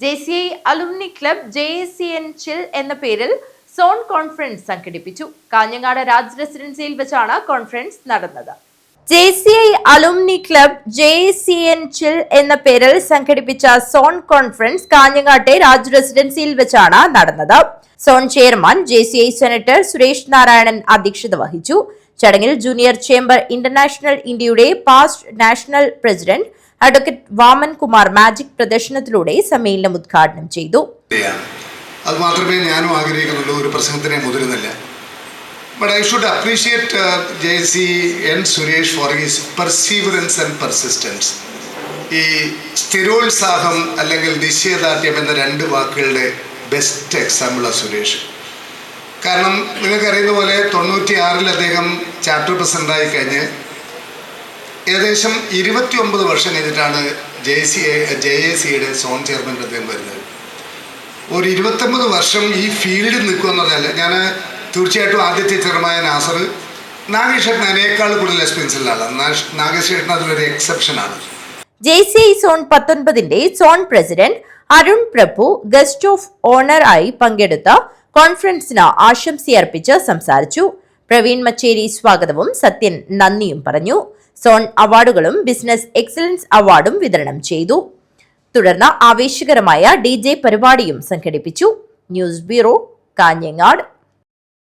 J C I alumni club J C N chill എന്ന പേരിൽ zone conference സംഘടിപ്പിച്ചു. കാഞ്ഞങ്ങാട് രാജ് റെസിഡൻസിയിൽ വെച്ചാണ് കോൺഫറൻസ് നടന്നത്. J C I alumni club J C N chill എന്ന പേരിൽ സംഘടിപ്പിച്ച സോൺ കോൺഫറൻസ് കാഞ്ഞങ്ങാട്ടെ രാജ് റെസിഡൻസിയിൽ വെച്ചാണ് നടന്നത്. Zone chairman J C I senator Suresh Narayanan അധ്യക്ഷത വഹിച്ചു. ചടങ്ങിൽ ജൂനിയർ ചേംബർ ഇന്റർനാഷണൽ ഇന്ത്യയുടെ past national president advocate Vaman Kumar magic പ്രദർശനത്തിലൂടെ സമ്മേളനം ഉദ്ഘാടനം ചെയ്തു. അത് മാത്രമേ ഞാനും ആഗ്രഹിക്കുന്നുള്ളൂ ഒരു പ്രസംഗത്തിനെ മുതിരുന്നില്ല. But I should appreciate J C N Suresh for his perseverance and persistence ഈ സ്ഥിരോത്സാഹം അല്ലെങ്കിൽ നിശ്ചയദാർഢ്യം എന്ന രണ്ട് വാക്കുകളുടെ ബെസ്റ്റ് എക്സാമ്പിളാണ് സുരേഷ്. കാരണം നിങ്ങൾക്കറിയുന്ന പോലെ തൊണ്ണൂറ്റി ആറിൽ അദ്ദേഹം ചാപ്റ്റർ പ്രസിഡന്റായി കഴിഞ്ഞ് ഏകദേശം ഇരുപത്തി ഒമ്പത് വർഷം കഴിഞ്ഞിട്ടാണ് ജെ സി ജെ എ സിയുടെ സോൺ ചെയർമാൻ അദ്ദേഹം വരുന്നത്. ഒരു ഇരുപത്തൊമ്പത് വർഷം ഈ ഫീൽഡിൽ നിൽക്കുമെന്ന് പറഞ്ഞാൽ ഞാൻ തീർച്ചയായിട്ടും ആദ്യത്തെ ചെയർമായ നാസർ നാഗേഷ് അതിനേക്കാൾ കൂടുതൽ എക്സ്പീരിയൻസ് ഉള്ള ആളാണ് നാഗേഷ് ഏട്ടൻ അതിലൊരു എക്സെപ്ഷനാണ് J C I zone പത്തൊൻപതിന്റെ zone president Arun Prabhu guest of honour ആയി പങ്കെടുത്ത കോൺഫറൻസിന് ആശംസയർപ്പിച്ച് സംസാരിച്ചു. പ്രവീൺ മച്ചേരി സ്വാഗതവും. സത്യൻ നന്ദിയും പറഞ്ഞു. സോൺ അവാർഡുകളും ബിസിനസ് എക്സലൻസ് അവാർഡും വിതരണം ചെയ്തു. തുടർന്ന് ആവേശകരമായ ഡി പരിപാടിയും സംഘടിപ്പിച്ചു. News bureau Kanhangad.